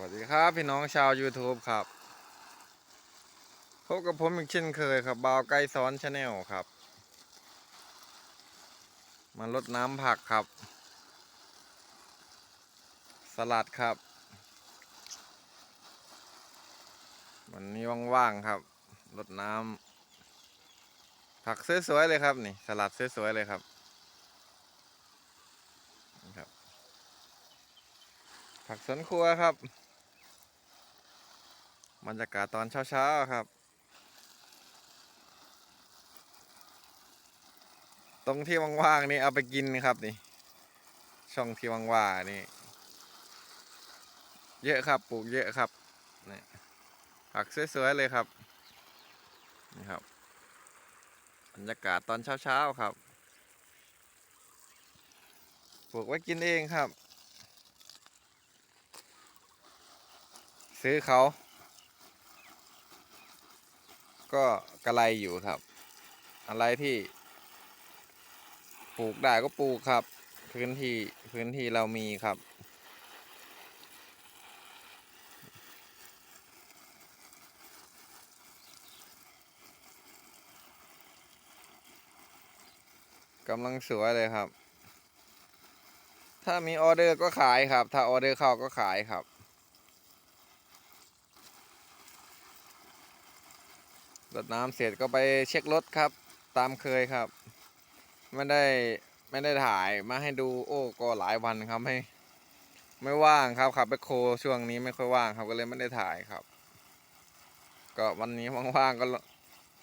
วัสดีครับพี่น้องชาว YouTube ครับพบกับผมอีกเช่นเคยครับบาวไกซ้อนชาแนลครับ มาลดน้ำผักครับ สลัดครับ วันนี้ว่างๆครับลดน้ำผักสวยๆเลยครับนี่สลัดสวยๆเลยครับครับผักสวนครัวครับ บรรยากาศตอนเช้าๆครับ ตรงที่ว่างๆนี่เอาไปกินครับนี่ ช่องที่ว่างๆนี่ เยอะครับปลูกเยอะครับนี่ผักสวยๆเลยครับนี่ครับบรรยากาศตอนเช้าๆครับปลูกไว้กินเองครับ ซื้อเขา ก็กระไรอยู่ครับ อะไรที่ ปลูกได้ก็ปลูกครับ พื้นที่พื้นที่เรามีครับ กำลังสวยเลยครับ ถ้ามีออเดอร์ก็ขายครับ ถ้าออเดอร์เข้าก็ขายครับ ดน้ำเสร็จก็ไปเช็ครถครับ ตามเคยครับ ไม่ได้ไม่ได้ถ่ายมาให้ดูโอ้ก็หลายวันครับไม่ไม่ว่างครับขับไปโคช่วงนี้ไม่ค่อยว่างครับก็เลยไม่ได้ถ่ายครับ ก็วันนี้ว่างๆก็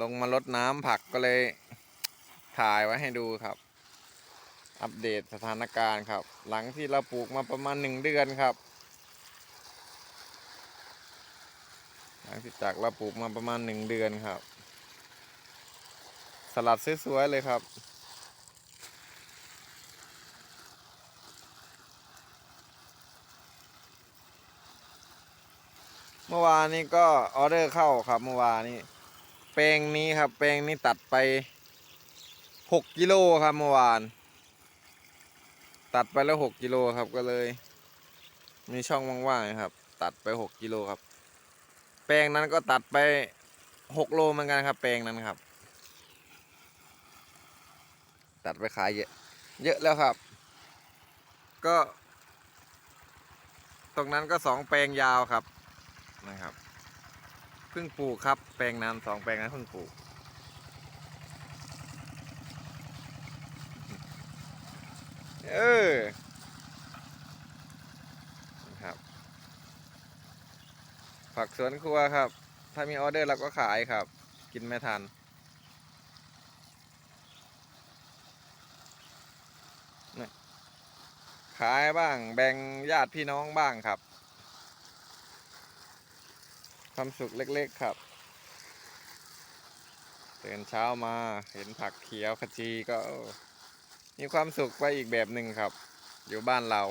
ลงมาลดน้ำผักก็เลยถ่ายไว้ให้ดูครับ อัปเดตสถานการณ์ครับ หลังที่เราปลูกมาประมาณหนึ่งเดือนครับ หลังจากเราปลูกมาประมาณหนึ่งเดือนครับ สลัดสวยๆเลยครับเมื่อวานนี้ก็ออเดอร์เข้าครับเมื่อวานนี้แปลงนี้ครับ แปลงนี้ตัดไปหกกิโลครับเมื่อวาน ตัดไปแล้วหกกิโลครับก็เลย มีช่องว่างๆครับ ตัดไปหกกิโลครับ แปลงนั้นก็ตัดไปหกโลเหมือนกันครับ แปลงนั้นครับ ตัดไปขายเยอะเยอะแล้วครับ ก็ ตรงนั้นก็สองแปลงยาวครับนะครับเพิ่งปลูกครับ แปลงนั้นสองแปลงนั้นเพิ่งปลูกเออนะครับ ผักสวนครัวครับ ถ้ามีออเดอร์เราก็ขายครับ กินไม่ทัน ขายบ้างแบ่งญาติพี่น้องบ้างครับความสุขเล็กๆครับตื่นเช้ามาเห็นผักเขียวขจีก็มีความสุขไปอีกแบบหนึ่งครับ อยู่บ้านเรา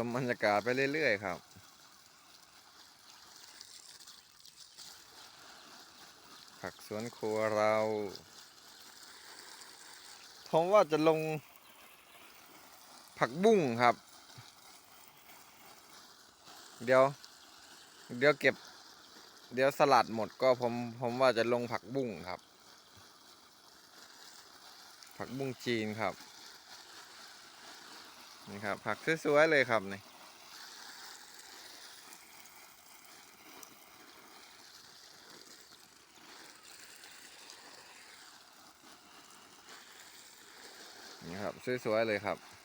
ชมบรรยากาศไปเรื่อย ๆ ครับ ผักสวนครัวเรา ผมว่าจะลง ผักบุ้งครับ เดี๋ยว เดี๋ยวเก็บ เดี๋ยวสลัดหมดก็ผมผมว่าจะลงผักบุ้งครับ ผักบุ้งจีนครับ นี่ครับ ผักสวยๆเลยครับนี่นี่ครับสวยๆเลยครับ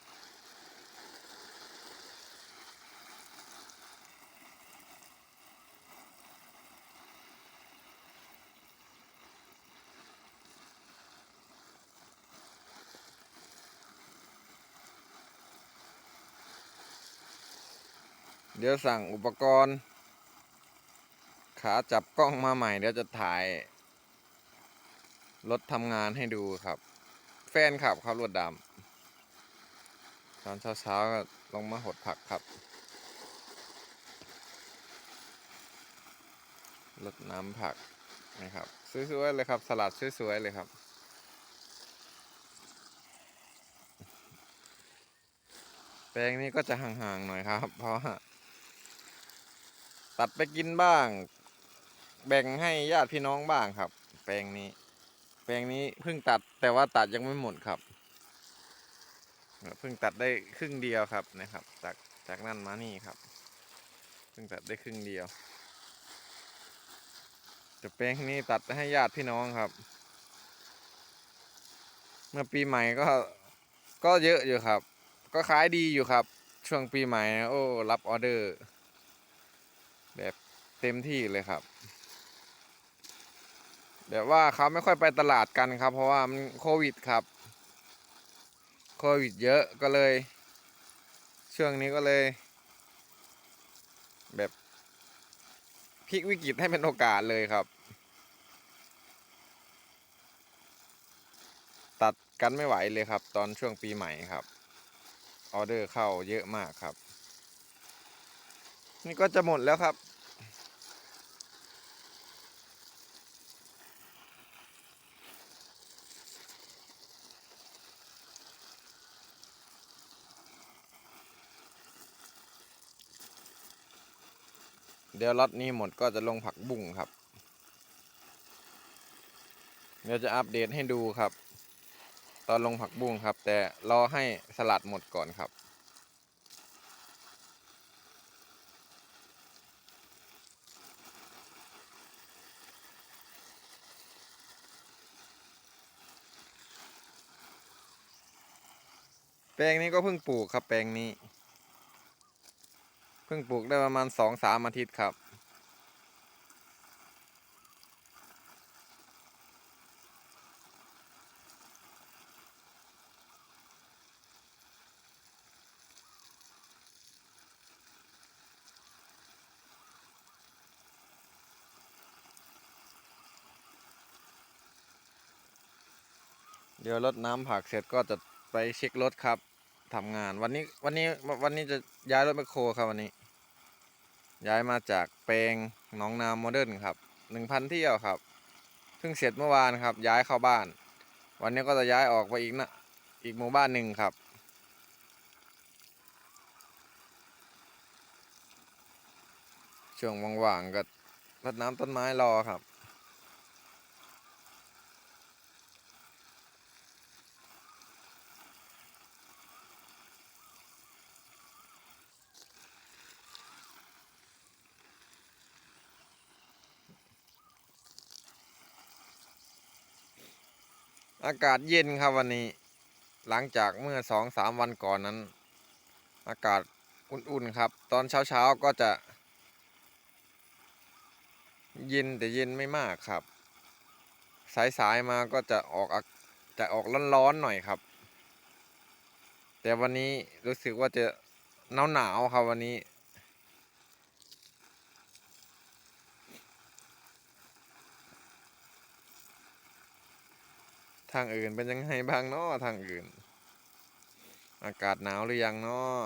เดี๋ยวสั่งอุปกรณ์ ขาจับกล้องมาใหม่ เดี๋ยวจะถ่าย รถทำงานให้ดูครับ แฟนขับครับรถดำตอนเช้าๆก็ลงมาหดผักครับ รดน้ำผักนี่ครับสวยๆเลยครับ สลัดสวยๆเลยครับแปลงนี้ก็จะห่างๆหน่อยครับ เพราะ ตัดไปกินบ้าง แบ่งให้ญาติพี่น้องบ้างครับ แปลงนี้ แปลงนี้เพิ่งตัดแต่ว่าตัดยังไม่หมดครับเพิ่งตัดได้ครึ่งเดียวครับนะครับ จากจากนั่นมานี่ครับเพิ่งตัดได้ครึ่งเดียวแต่แปลงนี้ตัดให้ญาติพี่น้องครับ เมื่อปีใหม่ก็ก็เยอะอยู่ครับ ก็ขายดีอยู่ครับ ช่วงปีใหม่โอ้รับออเดอร์ แบบเต็มที่เลยครับ แบบว่าเขาไม่ค่อยไปตลาดกันครับ เพราะว่ามันโควิดครับ โควิดเยอะก็เลย ช่วงนี้ก็เลย แบบพลิกวิกฤตให้เป็นโอกาสเลยครับ ตัดกันไม่ไหวเลยครับ ตอนช่วงปีใหม่ครับ ออเดอร์เข้าเยอะมากครับ นี่ก็จะหมดแล้วครับ เดี๋ยวล็อตนี้หมดก็จะลงผักบุ้งครับ เดี๋ยวจะอัปเดตให้ดูครับ ตอนลงผักบุ้งครับ แต่รอให้สลัดหมดก่อนครับ ลงนี้ก็เพิ่งปลูกครับแปลงนี้ เพิ่งปลูกได้ประมาณสองสามอาทิตย์ครับเดี๋ยวรดน้ำผักเสร็จก็จะไปเช็ครถครับ ทำงานวันนี้วันนี้วันนี้จะย้ายรถแมคโครครับวันนี้ ย้ายมาจากแปลงหนองนาโมเดิร์นครับหนึ่งพันเที่ยวครับเพิ่งเสร็จเมื่อวานครับ ย้ายเข้าบ้าน วันนี้ก็จะย้ายออกไปอีกนะอีกหมู่บ้านหนึ่งครับ ช่วงว่างๆก็รดน้ำต้นไม้รอครับ อากาศเย็นครับวันนี้ หลังจากเมื่อสองสามวันก่อนนั้น อากาศอุ่นๆครับ ตอนเช้าๆก็จะ เย็นแต่เย็นไม่มากครับ สายๆมาก็จะออกจะออกร้อนๆหน่อยครับ แต่วันนี้รู้สึกว่าจะหนาวๆครับวันนี้ ทางอื่นเป็นยังไงบ้างเนาะทางอื่น อากาศหนาวหรือยังเนาะ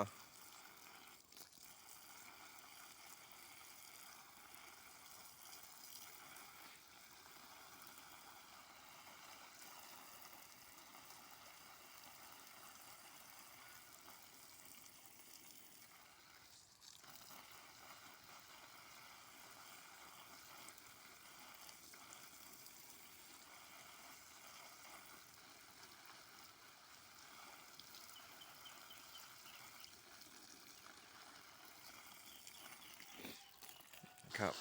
ครับ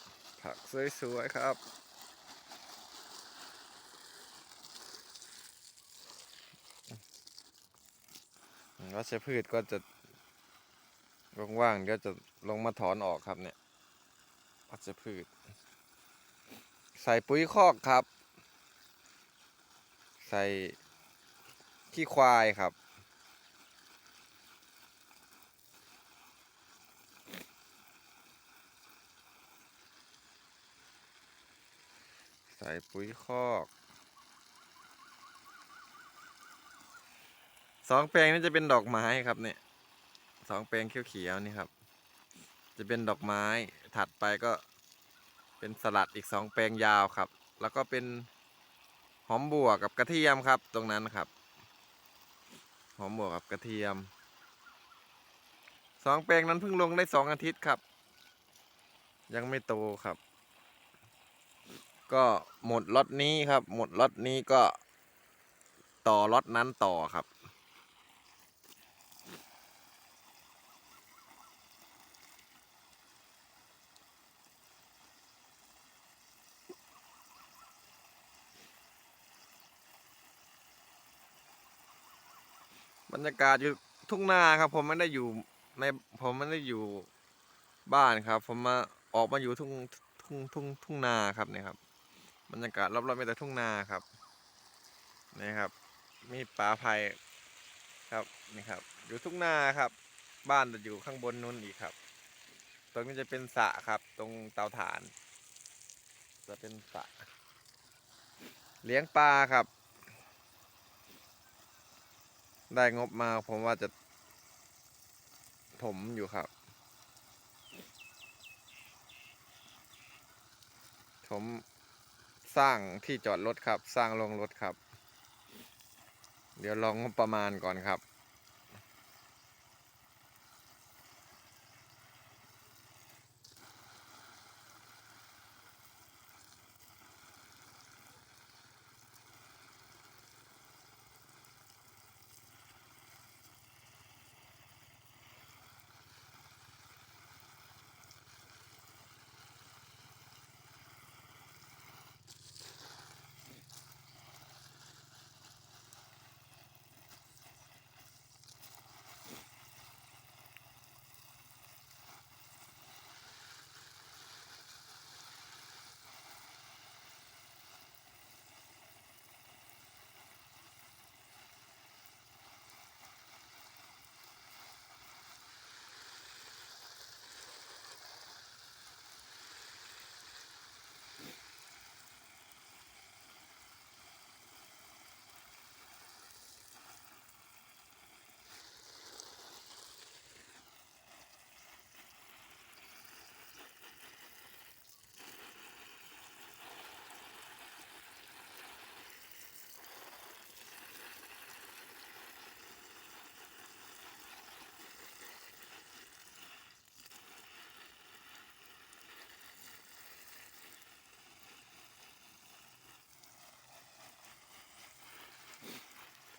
ผักสวยๆครับวัชพืชก็จะว่างๆก็จะลงมาถอนออกครับเนี่ยวัชพืช ใส่ปุ๋ยคอกครับ ใส่ขี้ควายครับ ส่ปุ๋ยคอกสองแปลงนี้จะเป็นดอกไม้ครับเนี่ยสองแปลงเขียวๆนี่ครับ จะเป็นดอกไม้ถัดไปก็เป็นสลัดอีกสองแปลงยาวครับ แล้วก็เป็นหอมบัวกับกระเทียมครับ ตรงนั้นครับ หอมบัวกับกระเทียมสองแปลงนั้นเพิ่งลงได้สองอาทิตย์ครับ ยังไม่โตครับ ก็หมดล็อตนี้ครับ หมดล็อตนี้ก็ต่อล็อตนั้นต่อครับ บรรยากาศอยู่ทุ่งนาครับ ผมไม่ได้อยู่ในผมไม่ได้อยู่บ้านครับ ผมมาออกมาอยู่ทุ่งทุ่งทุ่งทุ่งนาครับเนี่ยครับ บรรยากาศรอบๆมีแต่ทุ่งนาครับนี่ครับ มีป่าไผ่ครับนี่ครับ อยู่ทุ่งนาครับ บ้านจะอยู่ข้างบนนู้นอีกครับ ตรงนี้จะเป็นสระครับ ตรงเตาถ่าน จะเป็นสระเลี้ยงปลาครับ ได้งบมาผมว่าจะถมอยู่ครับผม สร้างที่จอดรถครับ สร้างโรงรถครับ เดี๋ยวลองงบประมาณก่อนครับ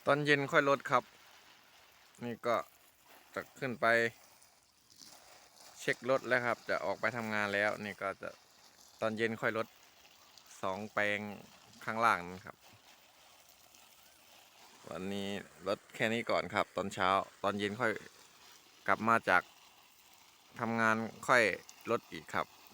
ตอนเย็นค่อยลดครับ นี่ก็จะขึ้นไป เช็ครถแล้วครับ จะออกไปทำงานแล้ว นี่ก็จะตอนเย็นค่อยลดสองแปลงข้างล่างนั้นครับวันนี้ลดแค่นี้ก่อนครับ ตอนเช้า ตอนเย็นค่อยกลับมาจากทำงานค่อยลดอีกครับนี่ครับ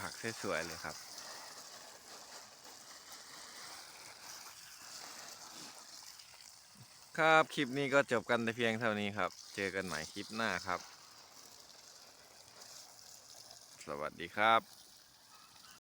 ผักสวยๆเลยครับ ครับคลิปนี้ก็จบกันแต่เพียงเท่านี้ครับ เจอกันใหม่คลิปหน้าครับ สวัสดีครับ